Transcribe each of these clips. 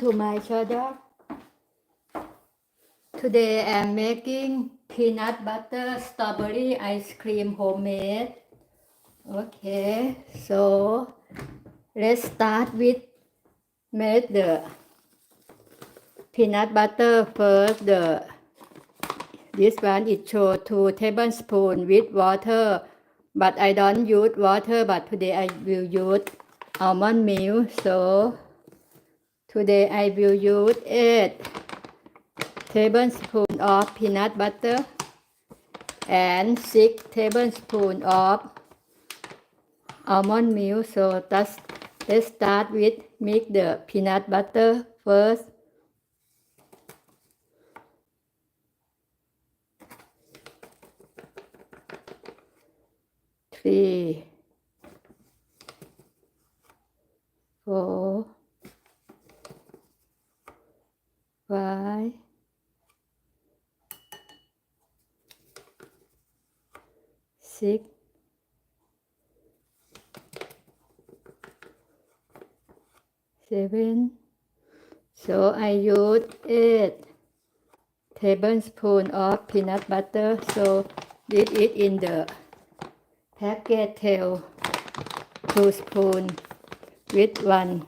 to my channel. Today I'm making peanut butter strawberry ice cream homemade. Okay, so let's start with make the peanut butter first. The this one it show two tablespoon with water, but I don't use water. But today I will use almond milk. So today I will use eight tablespoon of peanut butter and six tablespoon of almond milk. So that's, let's start with mix the peanut butter first. Three, four, five, six, seven. So I use eight tablespoon of peanut butter. So this it in the packet tail two spoon with one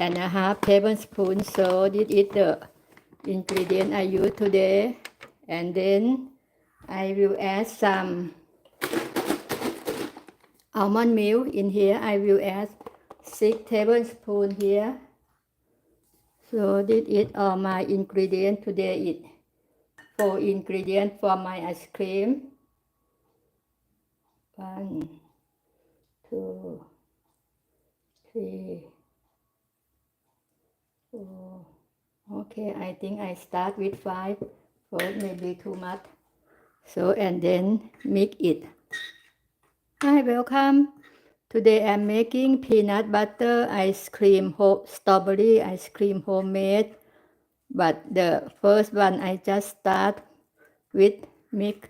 and a half tablespoon. So this is the ingredient I use today. And then I will add some almond milk in here. I will add six tablespoon here. So this is all my ingredient today. It four ingredient for my ice cream. One, two, three, four. Okay, I think I start with five. four maybe too much. So and then mix it. Hi, welcome. Today I'm making peanut butter ice cream, strawberry ice cream homemade. But the first one I just start with mix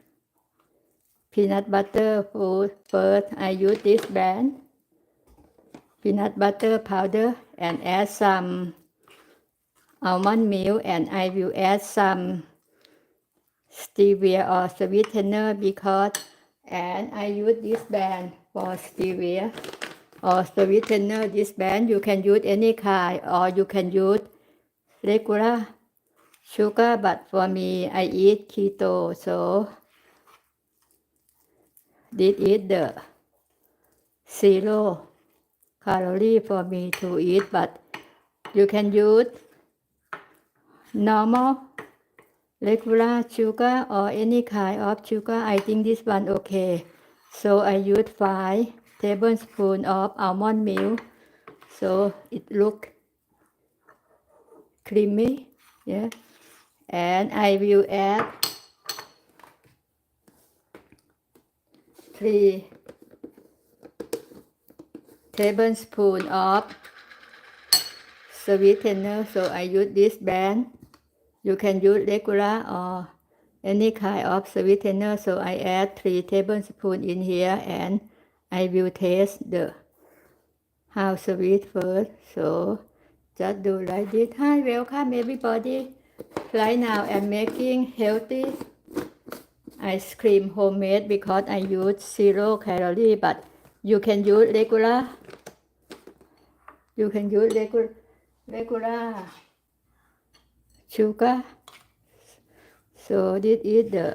peanut butter first. I use this brand peanut butter powder and add some almond milk and I will add some stevia or sweetener because and I use this band for stevia or sweetener this band you can use any kind. Or you can use regular sugar but for me I eat keto. So this is the zero calorie for me to eat but you can use normal regular sugar or any kind of sugar. I think this one okay. So I use five tablespoon of almond milk. So it look creamy. Yeah. And I will add three tablespoon of sweetener. So I use this band. You can use regular or any kind of sweetener. So I add three tablespoons in here and I will taste the how sweet first. So just do like this. Hi, welcome everybody. Right now I'm making healthy ice cream homemade because I use zero calorie but you can use regular you can use regular regular sugar. So this is the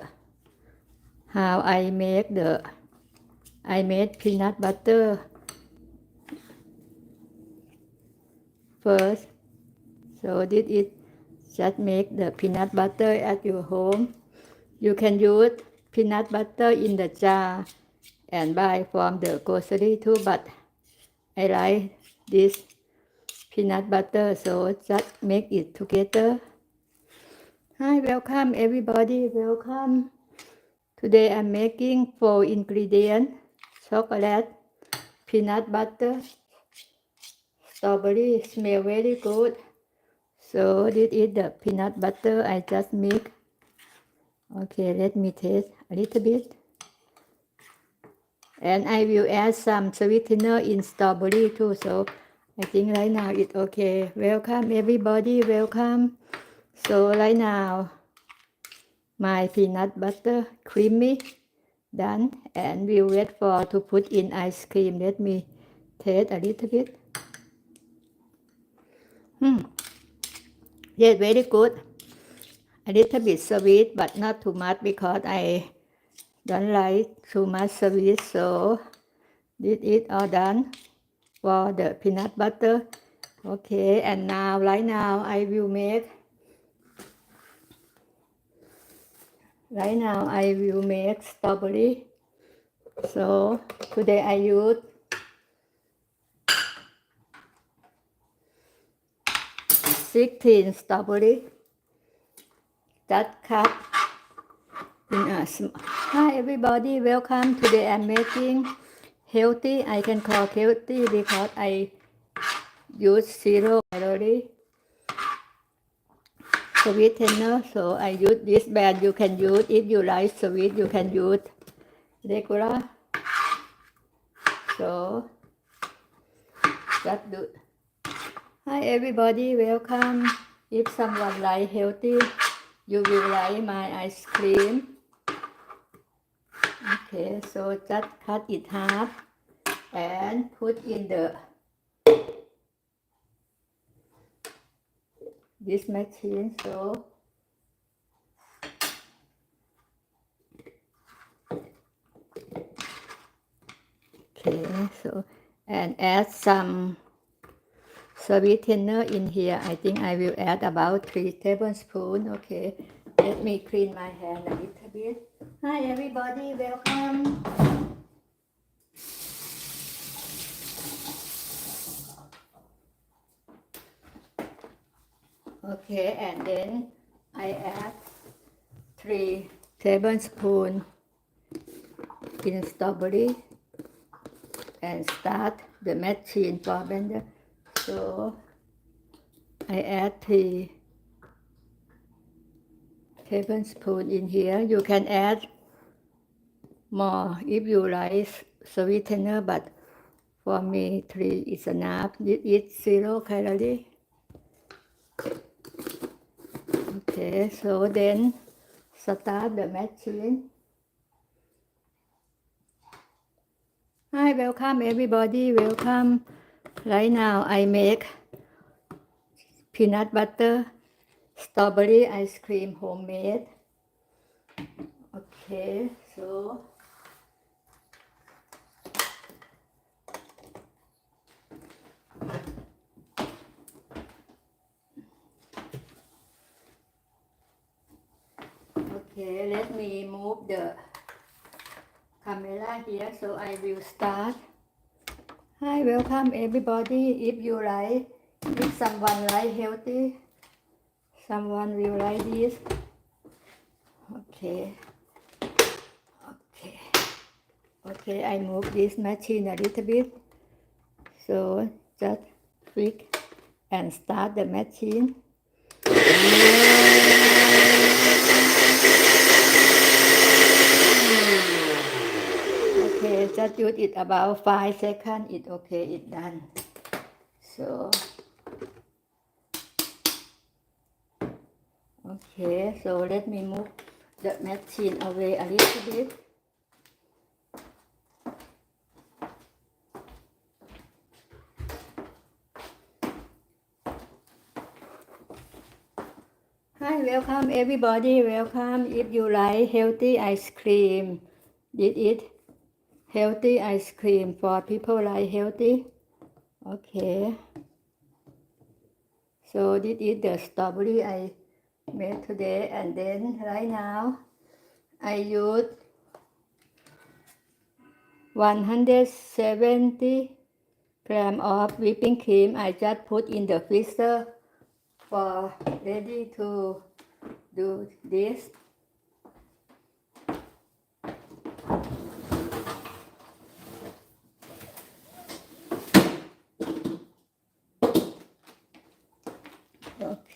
how I make the I made peanut butter first. So this is just make the peanut butter at your home. You can use peanut butter in the jar and buy from the grocery too, but I like this peanut butter, so just make it together. Hi, welcome everybody, welcome. Today I'm making four ingredients, chocolate, peanut butter, strawberry, smell very good. So this is the peanut butter I just mix. Okay, let me taste a little bit. And I will add some sweetener in strawberry too, so I think right now it's okay. Welcome everybody, welcome. So right now, my peanut butter creamy done and we'll wait for to put in ice cream. Let me taste a little bit. Hmm. Yes, very good. A little bit sweet, but not too much because I don't like too much sweet. So this is all done for the peanut butter. Okay, and now right now I will make. Right now I will make strawberry. So today I use 16 strawberry that cut in a Hi everybody, welcome. Today I'm making healthy. I can call healthy because I use zero calorie sweetener. So I use this brand. You can use if you like sweet. You can use regular. So just do. Hi everybody, welcome. If someone like healthy, you will like my ice cream. Okay, so just cut it half and put in the this machine. So okay, so and add some sweetener in here. I think I will add about three tablespoons. Okay, let me clean my hand a little bit. Hi everybody, welcome. Okay, and then I add three tablespoons in strawberry and start the machine for blender. So I add three tablespoon in here. You can add more if you like sweetener, but for me three is enough. Is zero calorie. Okay, so then start the machine. Hi, welcome everybody, welcome. Right now I make peanut butter strawberry ice cream homemade. Okay, so Okay, let me move the camera here so I will start. Hi, welcome everybody. If you like, if someone like healthy, someone will like this. Okay. Okay. Okay, I move this machine a little bit. So just click and start the machine. Okay, just use it about five seconds. It okay, it done. So okay, so let me move the machine away a little bit. Hi, welcome everybody. Welcome. If you like healthy ice cream, did is healthy ice cream for people like healthy. Okay. So this is the strawberry I made today, and then right now I use 170 gram of whipping cream. I just put in the freezer for ready to do this.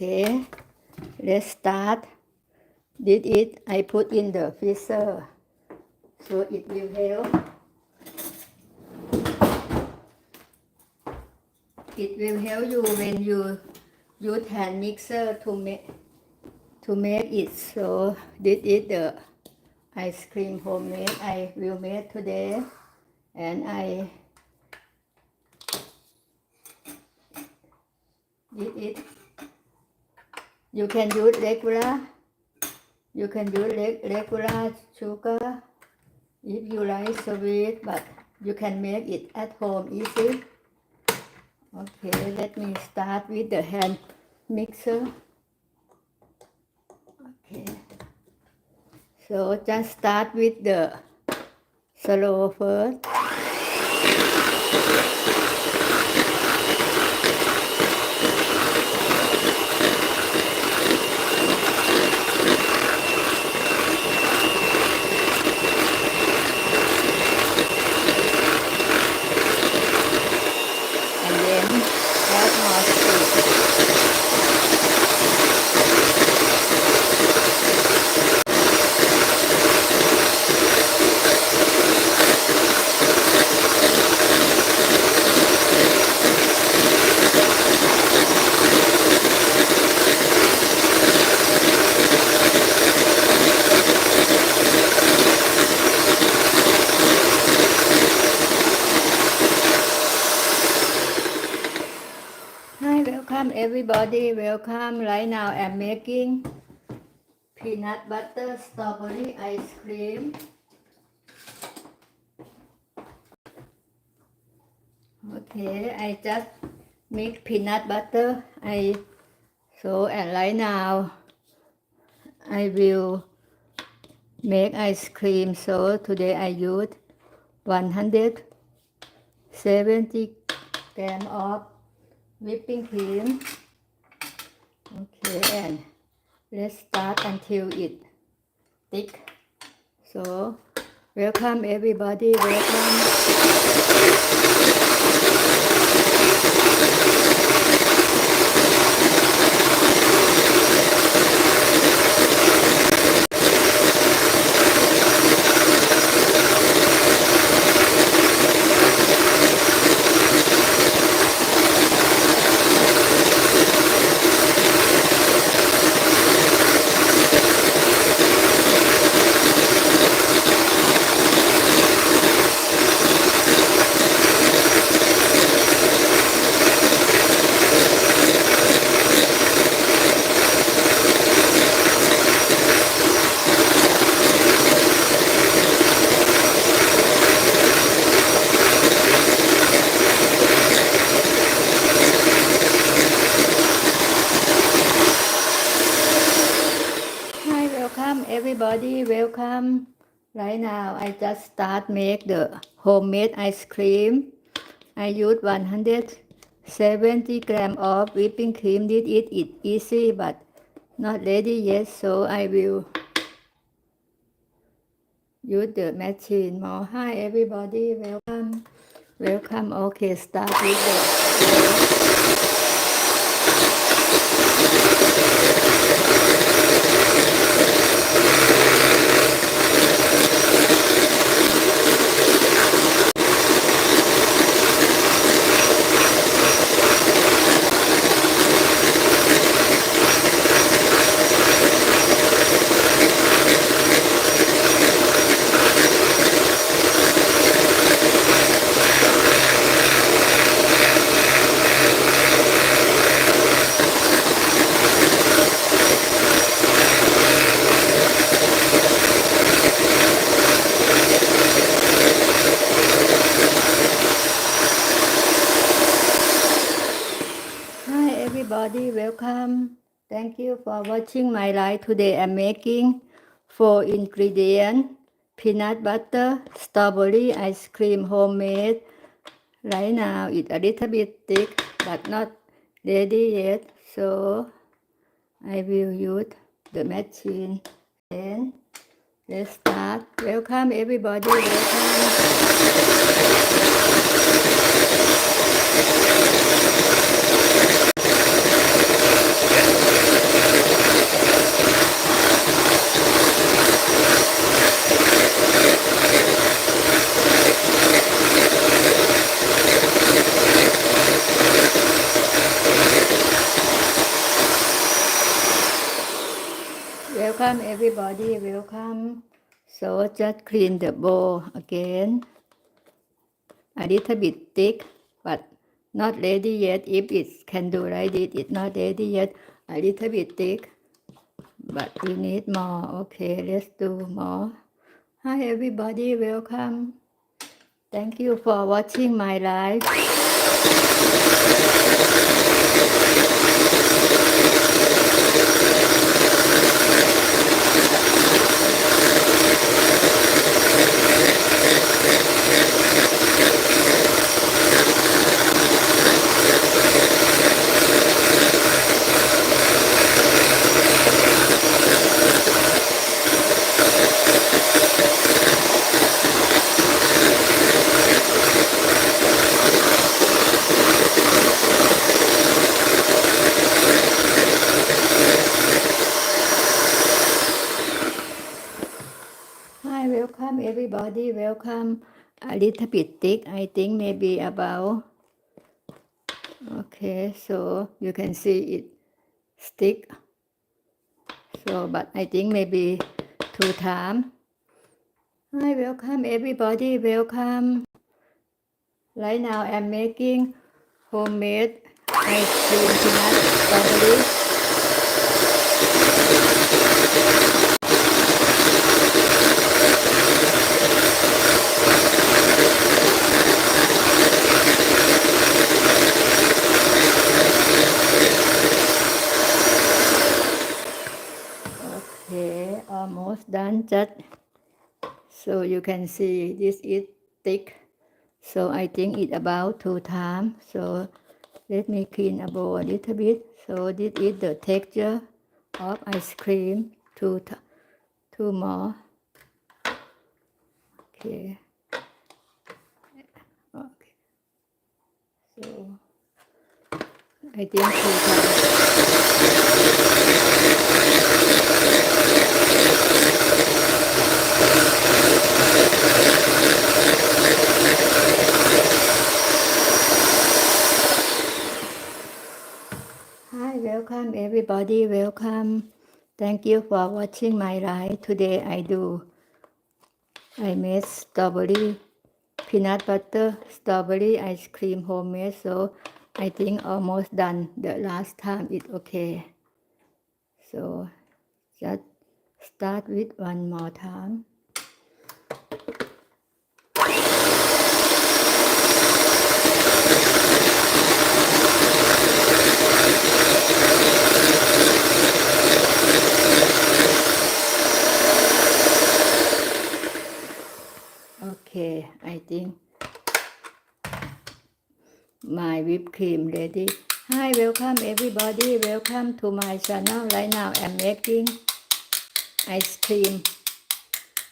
Okay, let's start. Did it, I put in the freezer, so it will help. It will help you when you use hand mixer to make to make it. So this is the ice cream homemade I will make today. And I did it you can use regular you can use reg- regular sugar if you like sweet but you can make it at home easy. Okay let me start with the hand mixer. Okay. So just start with the slow first and then add more sweet. Hi, welcome everybody. Welcome. Right now, I'm making peanut butter strawberry ice cream. Okay, I just make peanut butter. I so and right now, I will make ice cream. So today I use 170 gram of whipping cream. And let's start until it thick. So, welcome everybody. Welcome. Hi, welcome everybody. Welcome. Right now, I make the homemade ice cream. I use 170 gram of whipping cream. Did it it easy, but not ready yet. So I will use the machine more. Hi, everybody. Welcome. Welcome. Okay, start with the. Hi everybody, welcome. Thank you for watching my live today. I'm making four ingredients peanut butter, strawberry ice cream homemade. Right now it's a little bit thick but not ready yet. So I will use the machine. And let's start. Welcome everybody, welcome. welcome everybody. Welcome. So just clean the bowl again. A little bit thick, but not ready yet. If it can do like this, it's not ready yet. A little bit thick, but we need more. Okay, let's do more. Hi everybody, welcome. Thank you for watching my live. Hi, welcome everybody. Welcome. A little bit thick. I think maybe about. Okay, so you can see it stick. So, but I think maybe two time. Hi, welcome everybody. Welcome. Right now, I'm making homemade ice cream peanut strawberry. Okay, almost done. Just so you can see this is thick. So I think it about two times. So let me clean a bowl a little bit. So this is the texture of ice cream. Two, two more. Okay. Okay. So I think two times. Hi, welcome everybody. Welcome. Thank you for watching my live. Today I do. I made strawberry peanut butter strawberry ice cream homemade. So I think almost done. The last time it okay. So just start with one more time. Okay, I think my whipped cream ready. Hi, welcome everybody. Welcome to my channel. Right now I'm making ice cream,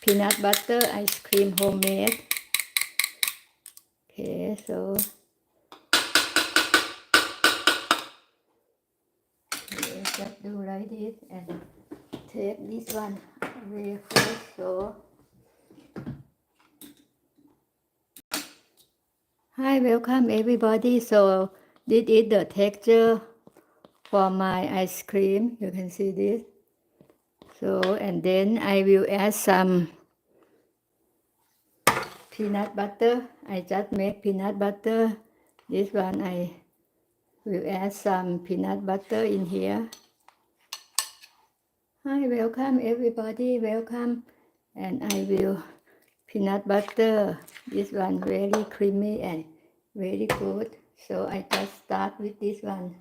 peanut butter ice cream homemade. Okay, so okay, just do like this and take this one away first. So Hi, welcome everybody. So this is the texture for my ice cream. You can see this. So and then I will add some peanut butter. I just make peanut butter. This one I will add some peanut butter in here. Hi, welcome everybody. Welcome. And I will peanut butter. This one very creamy and very good. So I just start with this one.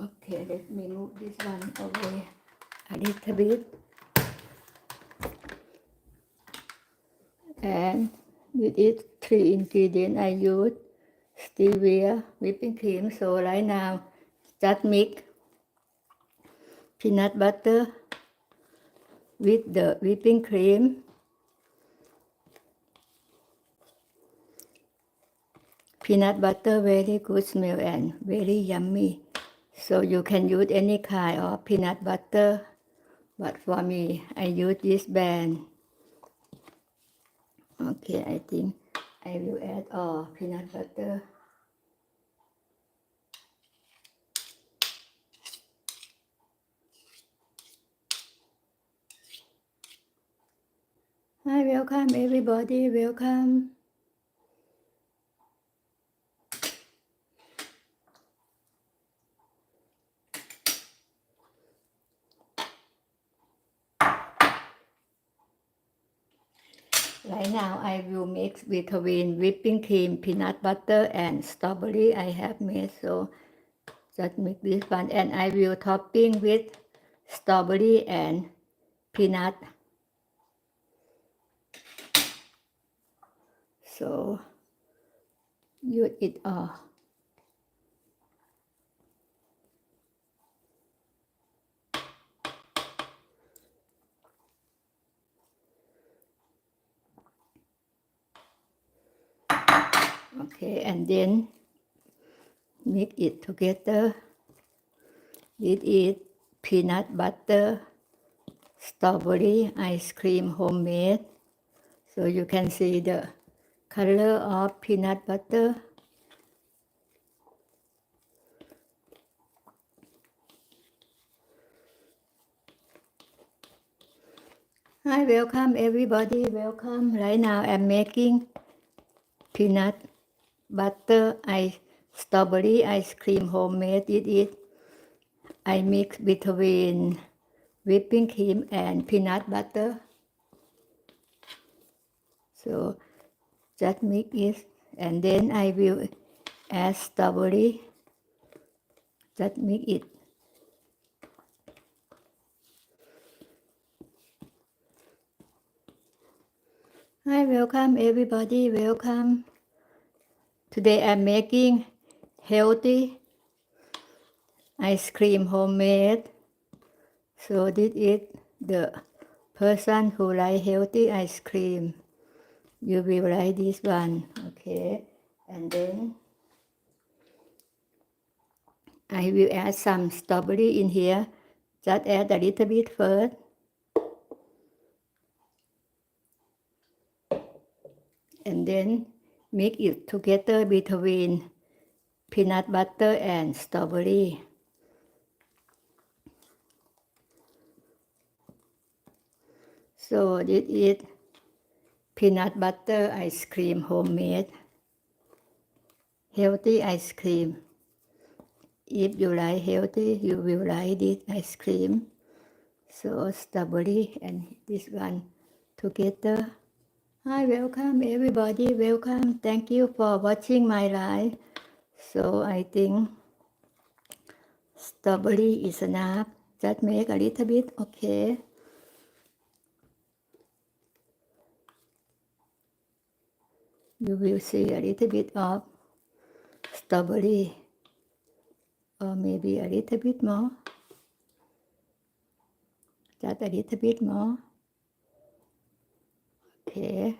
Okay, let me move this one away a little bit. And with it, three ingredients I use stevia, whipping cream. So right now, just mix peanut butter with the whipping cream. Peanut butter very good smell and very yummy. So you can use any kind of peanut butter. But for me, I use this brand. Okay, I think I will add all peanut butter. Hi, welcome everybody. Welcome. Right now, I will mix between whipping cream, peanut butter, and strawberry. I have made so just mix this one, and I will topping with strawberry and peanut. So you it all. Okay, and then mix it together. This is peanut butter, strawberry ice cream homemade. So you can see the color of peanut butter. Hi, welcome everybody. Welcome. Right now I'm making peanut butter ice strawberry ice cream homemade. It is I mix between whipping cream and peanut butter. So just mix it and then I will add strawberry. Just mix it. Hi, welcome everybody. Welcome. Today I'm making healthy ice cream homemade. So this is the person who like healthy ice cream. You will like this one, okay? And then I will add some strawberry in here. Just add a little bit first. And then mix it together between peanut butter and strawberry. So this is peanut butter ice cream homemade. Healthy ice cream. If you like healthy, you will like this ice cream. So strawberry and this one together. Hi, welcome everybody. Welcome. Thank you for watching my live. So I think strawberry is enough. Just make a little bit, okay? You will see a little bit uh, of strawberry or uh, maybe a little bit more. Just a little bit more. Okay.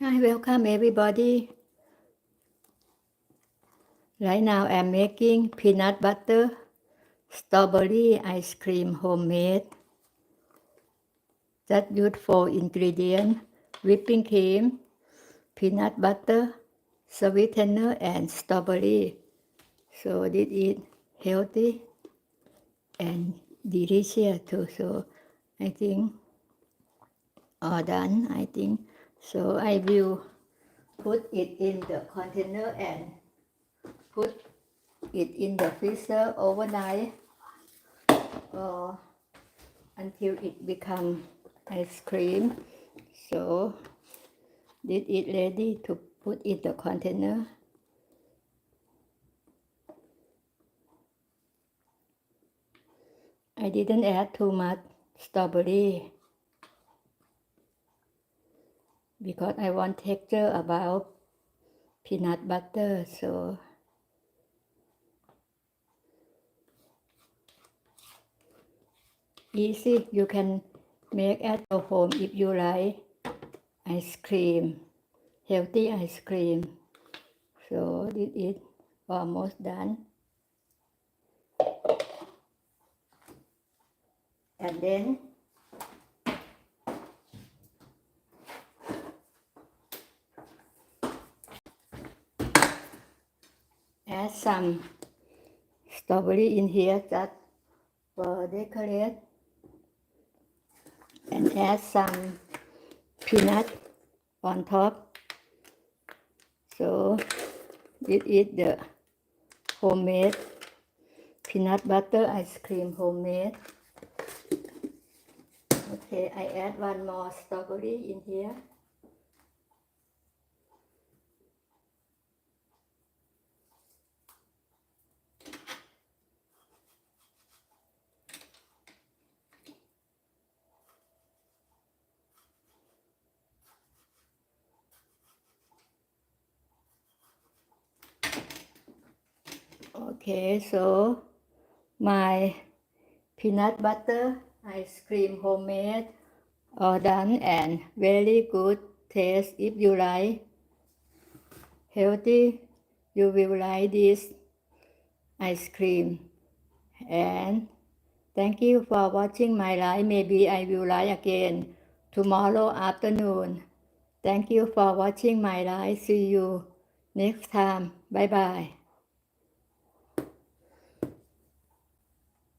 Hi, welcome everybody. Right now I'm making peanut butter strawberry ice cream homemade. Just use four ingredients whipping cream, peanut butter, sweetener, and strawberry. So this is healthy and delicious too. So I think all done. I think so. I will put it in the container and put it in the freezer overnight or until it become ice cream. So did it ready to put in the container. I didn't add too much strawberry because I want texture about peanut butter so easy you can make at home if you like ice cream healthy ice cream. So this is almost done. And then add some strawberry in here just for decorate and add some peanut on top. So this is the homemade peanut butter ice cream homemade. Okay, I add one more strawberry in here. Okay, so my peanut butter ice cream homemade all done and very good taste. If you like healthy you will like this ice cream. And thank you for watching my live. Maybe i will live again tomorrow afternoon. Thank you for watching my live. See you next time. Bye bye